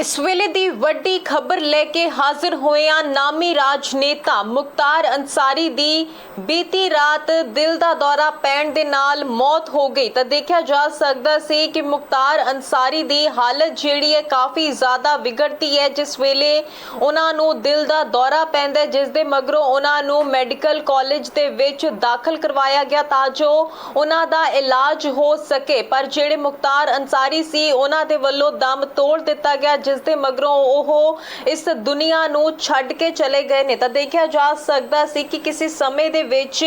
ਇਸ ਵੇਲੇ ਦੀ ਵੱਡੀ ਖਬਰ ਲੈ ਕੇ ਹਾਜ਼ਰ ਹੋਏ ਆ ਨਾਮੀ ਰਾਜਨੇਤਾ ਮੁਖਤਾਰ ਅੰਸਾਰੀ ਦੀ ਬੀਤੀ ਰਾਤ ਦਿਲ ਦਾ ਦੌਰਾ ਪੈਣ ਦੇ ਨਾਲ ਮੌਤ ਹੋ ਗਈ। ਤਾਂ ਦੇਖਿਆ ਜਾ ਸਕਦਾ ਸੀ ਕਿ ਮੁਖਤਾਰ ਅੰਸਾਰੀ ਦੀ ਹਾਲਤ ਜਿਹੜੀ ਹੈ ਕਾਫੀ ਜ਼ਿਆਦਾ ਵਿਗੜਦੀ ਹੈ। ਜਿਸ ਵੇਲੇ ਉਹਨਾਂ ਨੂੰ ਦਿਲ ਦਾ ਦੌਰਾ ਪੈਂਦਾ ਜਿਸ ਦੇ ਮਗਰੋਂ ਉਹਨਾਂ ਨੂੰ ਮੈਡੀਕਲ ਕਾਲਜ ਦੇ ਵਿੱਚ ਦਾਖਲ ਕਰਵਾਇਆ ਗਿਆ ਤਾਂ ਜੋ ਉਹਨਾਂ ਦਾ ਇਲਾਜ ਹੋ ਸਕੇ। ਪਰ ਜਿਹੜੇ ਮੁਖਤਾਰ ਅੰਸਾਰੀ ਸੀ, ਉਹਨਾਂ ਦੇ ਵੱਲੋਂ ਦਮ ਤੋੜ ਦਿੱਤਾ ਗਿਆ ਜਿਸ ਦੇ ਮਗਰੋਂ ਉਹ ਇਸ ਦੁਨੀਆ ਨੂੰ ਛੱਡ ਕੇ ਚਲੇ ਗਏ ਨੇ। ਤਾਂ ਦੇਖਿਆ ਜਾ ਸਕਦਾ ਸੀ ਕਿ ਕਿਸੇ ਸਮੇਂ ਦੇ ਵਿੱਚ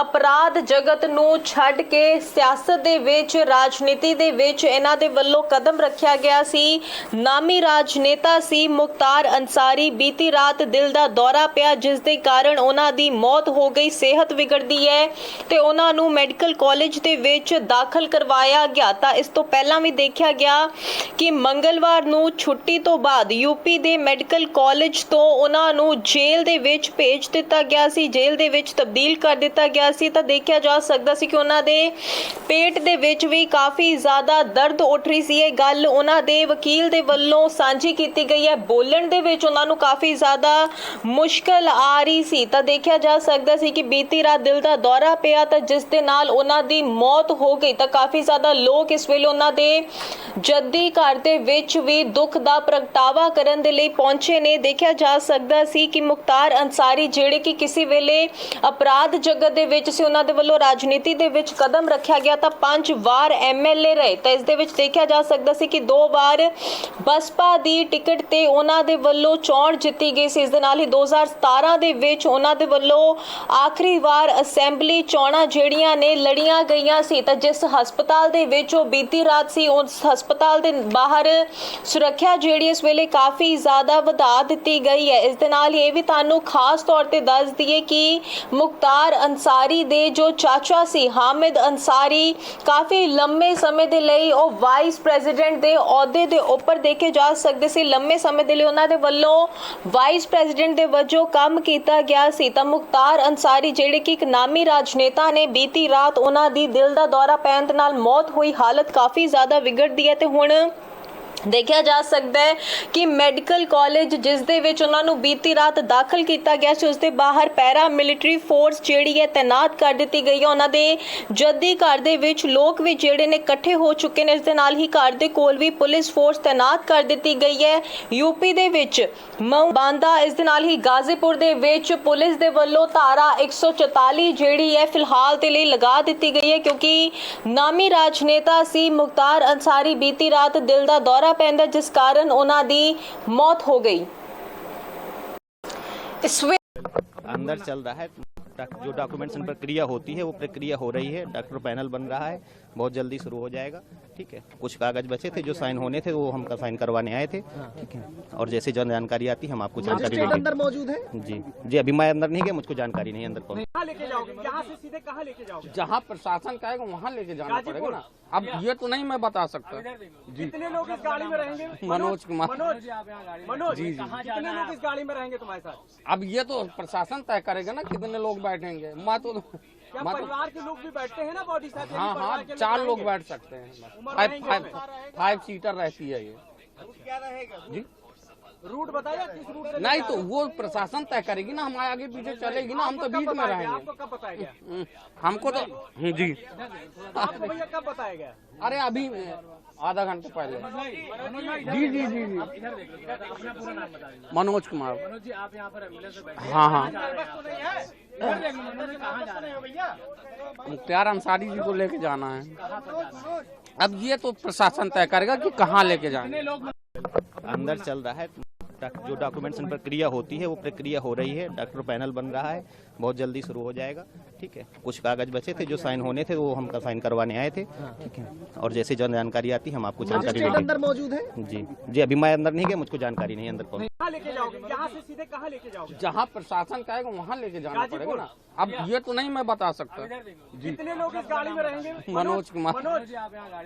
ਅਪਰਾਧ ਜਗਤ ਨੂੰ ਛੱਡ ਕੇ ਸਿਆਸਤ ਦੇ ਵਿੱਚ, ਰਾਜਨੀਤੀ ਦੇ ਵਿੱਚ ਇਹਨਾਂ ਦੇ ਵੱਲੋਂ ਕਦਮ ਰੱਖਿਆ ਗਿਆ ਸੀ। ਨਾਮੀ ਰਾਜਨੇਤਾ ਸੀ ਮੁਖਤਾਰ ਅੰਸਾਰੀ। ਬੀਤੀ ਰਾਤ ਦਿਲ ਦਾ ਦੌਰਾ ਪਿਆ, ਜਿਸ ਦੇ ਕਾਰਨ ਉਹਨਾਂ ਦੀ ਮੌਤ ਹੋ ਗਈ, ਸਿਹਤ ਵਿਗੜਦੀ ਹੈ ਤੇ ਉਹਨਾਂ ਨੂੰ ਮੈਡੀਕਲ ਕਾਲਜ ਦੇ ਵਿੱਚ ਦਾਖਲ ਕਰਵਾਇਆ ਗਿਆ। ਤਾਂ ਇਸ ਤੋਂ ਪਹਿਲਾਂ ਵੀ ਦੇਖਿਆ ਗਿਆ ਕਿ ਮੰਗਲਵਾਰ ਨੂੰ ਛੁੱਟੀ ਤੋਂ ਬਾਅਦ ਯੂਪੀ ਦੇ ਮੈਡੀਕਲ ਕਾਲਜ ਤੋਂ ਉਹਨਾਂ ਨੂੰ ਜੇਲ੍ਹ ਦੇ ਵਿੱਚ ਭੇਜ ਦਿੱਤਾ ਗਿਆ ਸੀ। ਜੇਲ੍ਹ ਦੇ ਵਿੱਚ ਤਬਦੀਲ ਕਰ ਦਿੱਤਾ ਗਿਆ ਸੀ ਤਾਂ ਦੇਖਿਆ ਜਾ ਸਕਦਾ ਸੀ ਕਿ ਉਹਨਾਂ ਦੇ ਪੇਟ ਦੇ ਵਿੱਚ ਵੀ ਕਾਫੀ ਜ਼ਿਆਦਾ ਦਰਦ ਉੱਠ ਰਹੀ ਸੀ। ਇਹ ਗੱਲ ਉਹਨਾਂ ਦੇ ਵਕੀਲ ਦੇ ਵੱਲੋਂ ਸਾਂਝੀ ਕੀਤੀ ਗਈ ਹੈ। ਬੋਲਣ ਦੇ ਵਿੱਚ ਉਹਨਾਂ ਨੂੰ ਕਾਫੀ ਜ਼ਿਆਦਾ ਮੁਸ਼ਕਲ ਆ ਰਹੀ ਸੀ। ਤਾਂ ਦੇਖਿਆ ਜਾ ਸਕਦਾ ਸੀ ਕਿ ਬੀਤੀ ਰਾਤ ਦਿਲ ਦਾ ਦੌਰਾ ਪਿਆ ਤਾਂ ਜਿਸ ਦੇ ਨਾਲ ਉਹਨਾਂ ਦੀ ਮੌਤ ਹੋ ਗਈ ਤਾਂ ਕਾਫੀ ਜ਼ਿਆਦਾ ਲੋਕ ਇਸ ਵੇਲੇ ਉਹਨਾਂ ਦੇ ਜੱਦੀ ਘਰ ਦੇ ਵਿੱਚ ਵੀ ਦੁੱਖ ਦਾ ਪ੍ਰਗਟਾਵਾ ਕਰਨ ਦੇ ਲਈ ਪਹੁੰਚੇ ਨੇ। ਦੇਖਿਆ ਜਾ ਸਕਦਾ ਸੀ ਕਿ ਮੁਖਤਾਰ ਅੰਸਾਰੀ ਜਿਹੜੇ ਕਿ ਕਿਸੇ ਵੇਲੇ ਅਪਰਾਧ ਜਗਤ ਦੇ ਵਿੱਚ ਸੀ, ਉਹਨਾਂ ਦੇ ਵੱਲੋਂ ਰਾਜਨੀਤੀ ਦੇ ਵਿੱਚ ਕਦਮ ਰੱਖਿਆ ਗਿਆ ਤਾਂ ਪੰਜ ਵਾਰ ਐਮਐਲਏ ਰਹੇ। ਤਾਂ ਇਸ ਦੇ ਵਿੱਚ ਦੇਖਿਆ ਜਾ ਸਕਦਾ ਸੀ ਕਿ ਦੋ ਵਾਰ ਬਸਪਾ ਦੀ ਟਿਕਟ ਤੇ ਉਹਨਾਂ ਦੇ ਵੱਲੋਂ ਚੋਣ ਜਿੱਤੀ ਗਈ ਸੀ। ਇਸ ਦੇ ਨਾਲ ਹੀ 2017 ਦੇ ਵਿੱਚ ਉਹਨਾਂ ਦੇ ਵੱਲੋਂ ਆਖਰੀ ਵਾਰ ਅਸੈਂਬਲੀ ਚੋਣਾਂ ਜਿਹੜੀਆਂ ਨੇ ਲੜੀਆਂ ਗਈਆਂ ਸੀ। ਤਾਂ ਜਿਸ ਹਸਪਤਾਲ ਦੇ ਵਿੱਚ ਉਹ ਬੀਤੀ ਰਾਤ ਸੀ, ਉਸ ਹਸਪਤਾਲ ਦੇ ਬਾਹਰ ਸੁਰੱਖਿਆ ਜਿਹੜੀ ਇਸ ਵੇਲੇ ਕਾਫੀ ਜ਼ਿਆਦਾ ਵਧਾ ਦਿੱਤੀ ਗਈ ਹੈ। ਇਸ ਦੇ ਨਾਲ ਇਹ ਵੀ ਤੁਹਾਨੂੰ ਖਾਸ ਤੌਰ ਤੇ ਦੱਸ ਦਈਏ ਕਿ ਮੁਖਤਾਰ ਅੰਸਾਰੀ ਦੇ ਜੋ ਚਾਚਾ ਸੀ, ਹਾਮਿਦ ਅੰਸਾਰੀ ਕਾਫੀ ਲੰਮੇ ਸਮੇਂ ਦੇ ਲਈ ਉਹ ਵਾਈਸ ਪ੍ਰੈਜ਼ੀਡੈਂਟ ਦੇ ਅਹੁਦੇ ਦੇ ਉੱਪਰ ਦੇਖੇ ਜਾ ਸਕਦੇ ਸੀ। ਲੰਮੇ ਸਮੇਂ ਦੇ ਲਈ ਉਹਨਾਂ ਦੇ ਵੱਲੋਂ ਵਾਈਸ ਪ੍ਰੈਜ਼ੀਡੈਂਟ ਦੇ ਵਜੋਂ ਕੰਮ ਕੀਤਾ ਗਿਆ ਸੀ। ਤਾਂ ਮੁਖਤਾਰ ਅੰਸਾਰੀ ਜਿਹੜੇ ਕਿ ਇੱਕ ਨਾਮੀ ਰਾਜਨੇਤਾ ਨੇ, ਬੀਤੀ ਰਾਤ ਉਹਨਾਂ ਦੀ ਦਿਲ ਦਾ ਦੌਰਾ ਪੈਣ ਦੇ ਨਾਲ ਮੌਤ ਹੋਈ ਹਾਲਤ ਕਾਫੀ ਜ਼ਿਆਦਾ ਵਿਗੜਦੀ ਹੈ ਤੇ ਹੁਣ ਦੇਖਿਆ ਜਾ ਸਕਦਾ ਹੈ ਕਿ ਮੈਡੀਕਲ ਕਾਲਜ ਜਿਸ ਦੇ ਵਿੱਚ ਉਹਨਾਂ ਨੂੰ ਬੀਤੀ ਰਾਤ ਦਾਖਲ ਕੀਤਾ ਗਿਆ ਸੀ, ਉਸ ਦੇ ਬਾਹਰ ਪੈਰਾ ਮਿਲਟਰੀ ਫੋਰਸ ਜਿਹੜੀ ਹੈ ਤਾਇਨਾਤ ਕਰ ਦਿੱਤੀ ਗਈ ਹੈ। ਉਹਨਾਂ ਦੇ ਜੱਦੀ ਘਰ ਦੇ ਵਿੱਚ ਲੋਕ ਵੀ ਜਿਹੜੇ ਨੇ ਇਕੱਠੇ ਹੋ ਚੁੱਕੇ ਨੇ, ਇਸ ਦੇ ਨਾਲ ਹੀ ਘਰ ਦੇ ਕੋਲ ਵੀ ਪੁਲਿਸ ਫੋਰਸ ਤਾਇਨਾਤ ਕਰ ਦਿੱਤੀ ਗਈ ਹੈ। ਯੂਪੀ ਦੇ ਵਿੱਚ ਬਾਂਦਾ ਇਸ ਦੇ ਨਾਲ ਹੀ ਗਾਜ਼ੀਪੁਰ ਦੇ ਵਿੱਚ ਪੁਲਿਸ ਦੇ ਵੱਲੋਂ ਧਾਰਾ 144 ਜਿਹੜੀ ਹੈ ਫਿਲਹਾਲ ਦੇ ਲਈ ਲਗਾ ਦਿੱਤੀ ਗਈ ਹੈ, ਕਿਉਂਕਿ ਨਾਮੀ ਰਾਜਨੇਤਾ ਸੀ ਮੁਖਤਾਰ ਅੰਸਾਰੀ, ਬੀਤੀ ਰਾਤ ਦਿਲ ਦਾ ਦੌਰਾ ਪੈਂਦਾ ਜਿਸ ਕਾਰਨ ਉਹਨਾਂ ਦੀ ਮੌਤ ਹੋ ਗਈ ਇਸ ਵੇ अंदर चल रहा है डॉक- जो डॉक्यूमेंटेशन प्रक्रिया होती है वो प्रक्रिया हो रही है डॉक्टर पैनल बन रहा है बहुत जल्दी शुरू हो जाएगा ठीक है। कुछ कागज़ बचे थे जो साइन होने थे वो हम का साइन करवाने आए थे। ठीक है। और जैसे जन जानकारी आती है हम आपको जानकारी देंगे। अंदर मौजूद है? जी। जी अभी मैं अंदर नहीं गया मुझको जानकारी नहीं अंदर कौन। कहाँ लेके जाओगे? यहाँ से सीधे कहाँ लेके जाओगे? जहाँ प्रशासन कहेगा वहाँ लेके जाना पड़ेगा ना। अब ये तो नहीं मैं बता सकता। जी। कितने लोग इस गाड़ी में रहेंगे? मनोज कुमार। मनोज मनोज जी, जी। कितने लोग इस गाड़ी में रहेंगे तुम्हारे साथ? अब ये तो प्रशासन तय करेगा ना कितने लोग बैठेंगे। मैं तो क्या मैं तो परिवार के लोग भी बैठते हैं ना बॉडी साथ हाँ हाँ चार लोग बैठ सकते हैं फाइव फाइव फाइव सीटर रहती है ये जी रूट बताया किस रूट से नहीं तो वो प्रशासन तय करेगी ना हमारे आगे पीछे चलेगी ना हम तो बीच में आपको रहेंगे। कब बताया गया? हम्म, हमको तो हम्म, जी। आपको भैया कब बताया गया? अरे अभी आधा घंटे पहले। जी जी जी जी। मनोज कुमार। मनोज जी आप यहाँ पर हाँ। हाँ मुख्तार अंसारी जी को लेके जाना है। अब ये तो प्रशासन तय करेगा कि कहाँ लेके जाएँगे अंदर चल रहा है डॉक- जो डॉक्यूमेंटेशन प्रक्रिया होती है वो प्रक्रिया हो रही है। डॉक्टर पैनल बन रहा है। बहुत जल्दी शुरू हो जाएगा। ठीक है? कुछ कागज़ बचे थे जो साइन होने थे वो हम साइन करवाने आए थे। ठीक है? और जैसे जन जानकारी आती है हम आपको जानकारी देंगे। अंदर मौजूद है? जी। जी अभी मैं अंदर नहीं गया मुझको जानकारी नहीं अंदर कौन। लेके जाओगे? यहाँ से सीधे कहाँ लेके जाओगे? जहाँ प्रशासन कहेगा वहाँ लेके जाना पड़ेगा ना। अब ये तो नहीं मैं बता सकता। जी। कितने लोग इस गाड़ी में रहेंगे? मनोज कुमार। मनोज?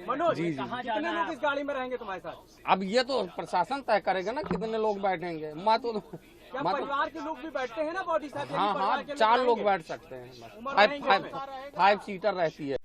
मनोज जी, जी। कितने लोग इस गाड़ी में रहेंगे तुम्हारे साथ? अब ये तो प्रशासन तय करेगा ना कितने लोग बैठेंगे मैं तो क्या मैं तो परिवार के लोग भी बैठते हैं ना बॉडी साथ हाँ हाँ चार लोग बैठ सकते हैं फाइव फाइव फाइव सीटर रहती है